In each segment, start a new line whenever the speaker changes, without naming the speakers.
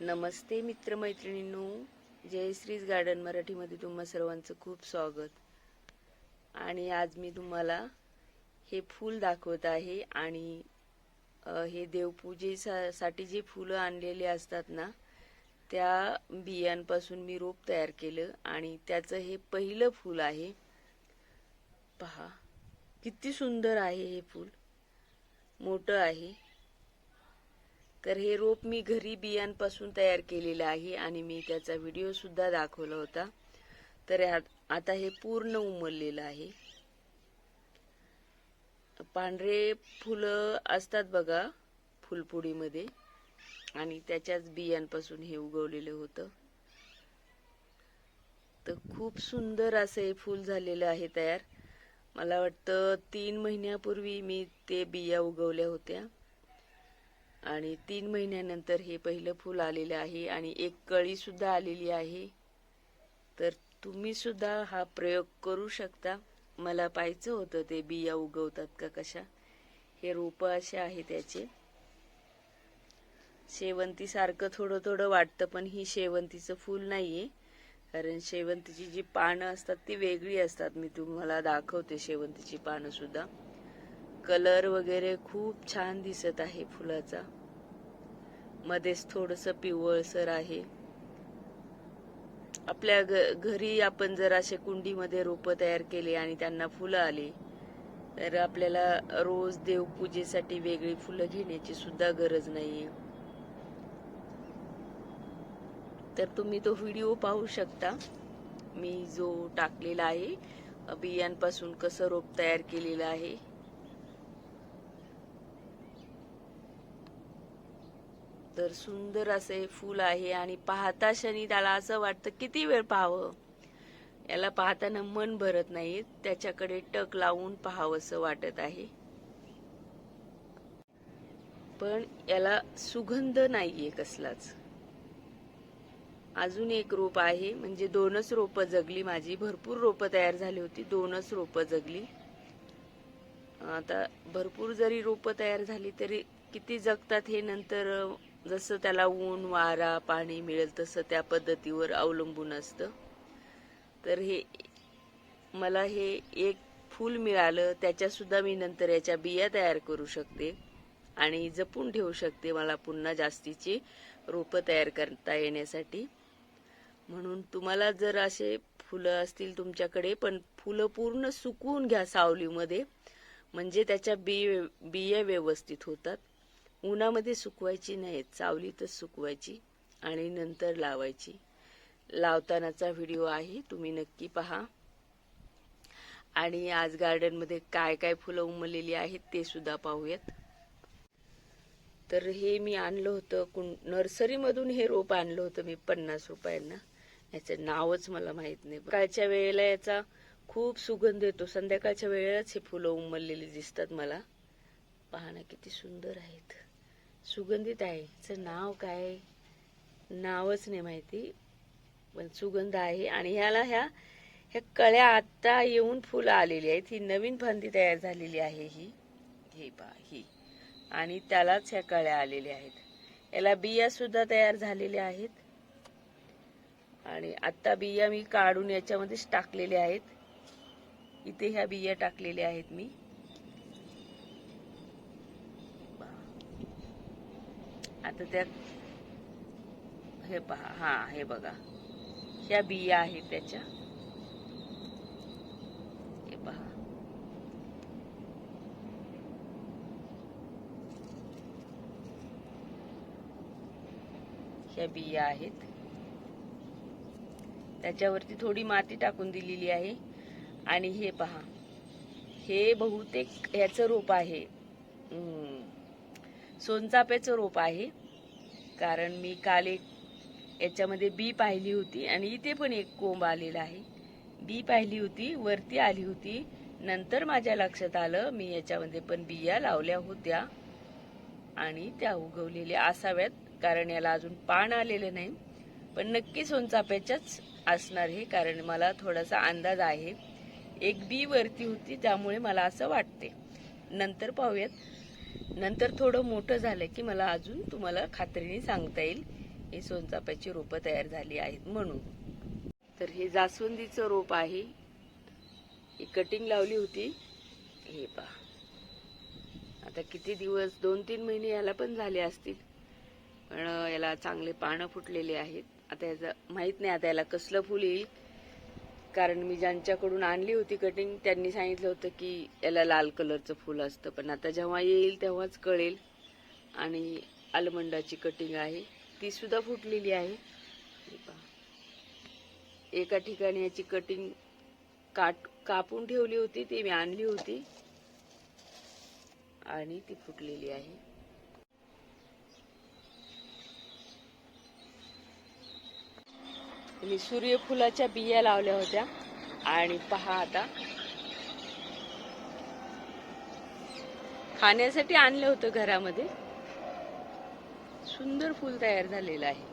नमस्ते मित्रमैत्रिणींनो. जयश्रीज garden मराठीमध्ये तुम्हा सर्वांचं खूप स्वागत. आणि आज मी तुम्हाला हे फूल दाखवत आहे आणि हे देवपूजेसाठी जे फुलं आणलेले असतात ना त्या बियांपासून मी रोप तयार केलं आणि त्याचं हे पहिलं फूल आहे. पहा किती सुंदर आहे हे फूल. मोठं आहे. तर हे रोप मी घरी बियांपासून तयार केलेलं आहे आणि मी त्याचा व्हिडिओ सुद्धा दाखवला होता. तर आता हे पूर्ण उमललेलं आहे. पांढरे फुलं असतात बघा फुलपुडीमध्ये. आणि त्याच्याच बियांपासून हे उगवलेलं होतं. तर खूप सुंदर असं हे फूल झालेलं आहे तयार. मला वाटतं तीन महिन्यापूर्वी मी ते बिया उगवल्या होत्या. आणि तीन महिन्यानंतर हे पहिलं फूल आलेलं आहे आणि एक कळी सुद्धा आलेली आहे. तर तुम्ही सुद्धा हा प्रयोग करू शकता. मला पाहायचं होतं ते बिया उगवतात का कशा? हे रोपं असे आहे त्याचे. शेवंती सारखं थोडं थोडं वाटतं पण ही शेवंतीचं फूल नाहीये. कारण शेवंतीची जी पानं असतात ती वेगळी असतात. मी तुम्हाला दाखवते शेवंतीची पानं सुद्धा. कलर वगैरे खूप छान दिसत आहे फुलाचा. मध्येच थोडस पिवळसर आहे. आपल्या घ- घरी आपण जर असे कुंडीमध्ये रोप तयार केले आणि त्यांना फुलं आली तर आपल्याला रोज देवपूजेसाठी वेगळी फुलं घेण्याची सुद्धा गरज नाहीये. तर तुम्ही तो व्हिडिओ पाहू शकता. मी जो टाकलेला आहे बियांपासून कसं रोप तयार केलेलं आहे तर सुंदर असं हे फूल आहे आणि पाहता क्षणी त्याला असं वाटतं किती वेळ पाहावं? याला पाहताना मन भरत नाही त्याच्याकडे टक लावून पाहावंसं वाटत आहे. पण याला सुगंध नाहीये कसलाच. अजून एक रोप आहे म्हणजे दोनच रोपं जगली माझी. भरपूर रोपं तयार झाली होती दोनच रोपं जगली. आता भरपूर जरी रोपं तयार झाली तरी किती जगतात हे नंतर जसं त्याला ऊन वारा पाणी मिळेल तसं त्या पद्धतीवर अवलंबून असतं. तर हे मला हे एक फूल मिळालं त्याच्यासुद्धा मी नंतर याच्या बिया तयार करू शकते आणि जपून ठेवू शकते मला पुन्हा जास्तीची रोपं तयार करता येण्यासाठी. म्हणून तुम्हाला जर असे फुलं असतील तुमच्याकडे पण फुलं पूर्ण सुकवून घ्या सावलीमध्ये म्हणजे त्याच्या बी बिया व्यवस्थित होतात. उन्हामध्ये सुकवायची नाहीत सावलीतच सुकवायची आणि नंतर लावायची. लावतानाचा व्हिडिओ आहे तुम्ही नक्की पहा. आणि आज गार्डनमध्ये काय काय फुलं उमललेली आहेत ते सुद्धा पाहूयात. तर हे मी आणलं होतं कु नर्सरीमधून हे रोप आणलं होतं मी पन्नास रुपयांना. याचं नावच मला माहीत नाही. कालच्या वेळेला याचा खूप सुगंध येतो. संध्याकाळच्या वेळेलाच हे फुलं उमललेली दिसतात मला. पाहणं किती सुंदर आहेत. सुगंधित आहे. याचं नाव काय? नावच नाही माहिती. पण सुगंध आहे. आणि ह्याला ह्या ह्या कळ्या आत्ता येऊन फुलं आलेली आहेत. ही नवीन फांदी तयार झालेली आहे ही. हे बा ही. आणि त्यालाच ह्या कळ्या आलेल्या आहेत. याला बिया सुद्धा तयार झालेल्या आहेत. आणि आत्ता बिया मी काढून याच्यामध्येच टाकलेल्या आहेत. इथे ह्या बिया टाकलेल्या आहेत मी. तर त्या हे पहा हा हे बघा. ह्या बिया आहेत त्याच्या. हे पहा. ह्या बिया आहेत. त्याच्यावरती थोडी माती टाकून दिलेली आहे. आणि हे पहा. हे बहुतेक ह्याचं रोप आहे. सोनचाप्याचं रोप आहे. कारण मी काल एक याच्यामध्ये बी पाहिली होती आणि इथे पण एक कोंब आलेला आहे. बी पाहिली होती वरती आली होती. नंतर माझ्या लक्षात आलं मी याच्यामध्ये पण बिया लावल्या होत्या आणि त्या उगवलेल्या असाव्यात कारण याला अजून पान आलेलं नाही. पण नक्की सोनचाप्याच्याच असणार हे कारण मला थोडासा अंदाज आहे. एक बी वरती होती त्यामुळे मला असं वाटते. नंतर पाहूयात. नंतर थोडं मोठं झालं की मला अजून तुम्हाला खात्रीने सांगता येईल. हे सोनचाफ्याची रोपं तयार झाली आहेत म्हणून. तर हे जास्वंदीचं रोप आहे. ही कटिंग लावली होती. हे पहा. आता किती दिवस दोन तीन महिने याला पण झाले असतील. पण याला चांगले पानं फुटलेले आहेत. आता याचं माहीत नाही आता याला कसलं फुल येईल. कारण मी ज्यांच्याकडून आणली होती कटिंग त्यांनी सांगितलं होतं की याला लाल कलरचं फुल असतं. पण आता जेव्हा येईल तेव्हाच कळेल. आणि आलमंडाची कटिंग आहे. ती सुद्धा फुटलेली आहे. एका ठिकाणी याची कटिंग काट कापून ठेवली होती ती मी आणली होती. आणि ती फुटलेली आहे. मी सूर्यफुलाच्या बिया लावल्या होत्या. आणि पहा आता. खाण्यासाठी आणलं होतं घरामध्ये. सुंदर फुल तयार झालेलं आहे.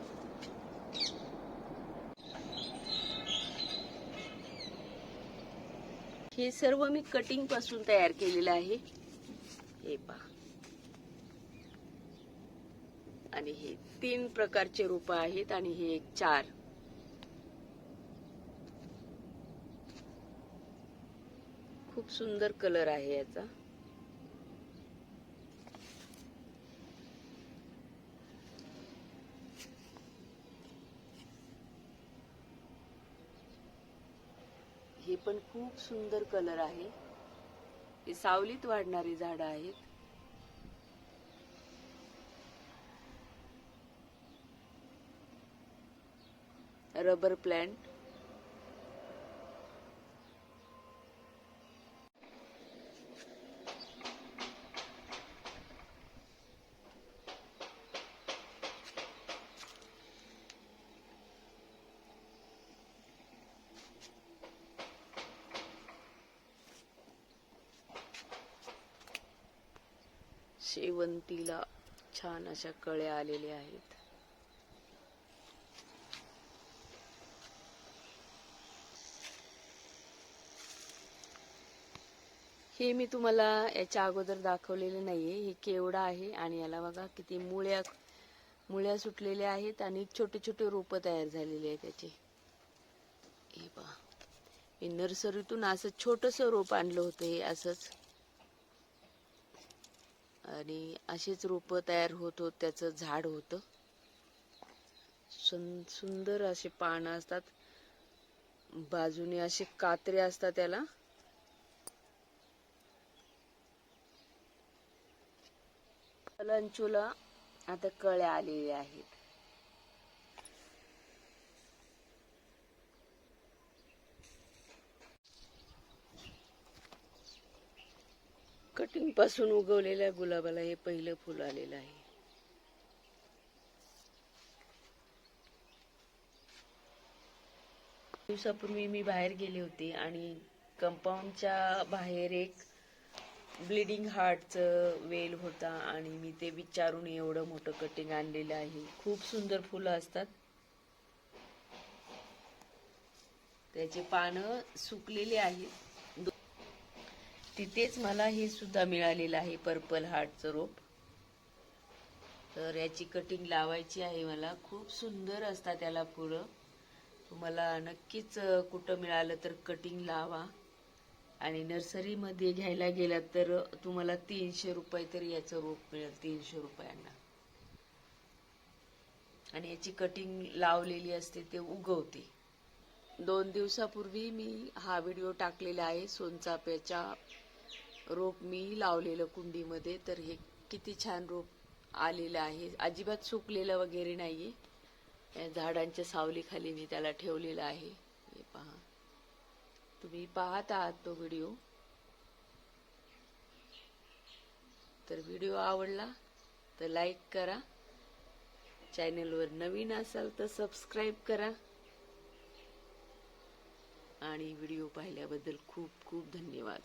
हे सर्व मी कटिंगपासून तयार केलेलं आहे. हे पहा. आणि हे तीन प्रकारचे रोप आहेत आणि हे एक चार. खूप सुंदर कलर आहे याचा. हे पण खूप सुंदर कलर आहे. हे सावलीत वाढणारी झाडं आहेत. रबर प्लांट शेवंतीला छान अशा कळ्या आलेल्या आहेत. हे मी तुम्हाला याच्या अगोदर दाखवलेले नाहीये. हे केवडा आहे आणि याला बघा किती मुळ्या मुळ्या सुटलेल्या आहेत आणि छोटे छोटे रोप तयार झालेले आहेत त्याचे हे पहा. मी नर्सरीतून असं छोटस रोप आणलं होतं हे असंच. आणि असेच रोप तयार होत होत त्याचं झाड होतं. सुं सुंदर असे पानं असतात. बाजूने असे कात्रे असतात त्याला. लंचूला आता कळ्या आलेल्या आहेत. कटिंगपासून उगवलेल्या गुलाबाला हे पहिलं फुल आलेलं आहे. दिवसापूर्वी मी बाहेर गेले होते आणि कंपाऊंडच्या बाहेर एक ब्लिडिंग हार्टचं वेल होता आणि मी ते विचारून एवढं मोठं कटिंग आणलेलं आहे. खूप सुंदर फुलं असतात. त्याची पानं सुकलेली आहेत. तिथेच मला हे सुद्धा मिळालेलं आहे पर्पल हार्टचं रोप तर याची कटिंग लावायची आहे मला. खूप सुंदर असतात त्याला फुलं. तुम्हाला नक्कीच कुठं मिळालं तर कटिंग लावा. आणि नर्सरीमध्ये घ्यायला गेलात तर तुम्हाला तीनशे रुपये तरी याचं रोप मिळेल तीनशे रुपयांना. आणि याची कटिंग लावलेली असते ते उगवते. दोन दिवसापूर्वी मी हा व्हिडिओ टाकलेला आहे सोनचाप्याच्या रोप मी लावलेलं कुंडीमध्ये तर हे किती छान रोप आलेलं आहे. अजिबात सुकलेलं वगैरे नाही या झाडांच्या सावलीखाली मी त्याला ठेवलेलं आहे. हे पहा. तुम्ही पाहत आहात तो व्हिडिओ. तर व्हिडिओ आवडला तर लाईक करा. चॅनलवर नवीन असाल तर सबस्क्राईब करा. आणि व्हिडिओ पाहिल्याबद्दल खूप खूप धन्यवाद.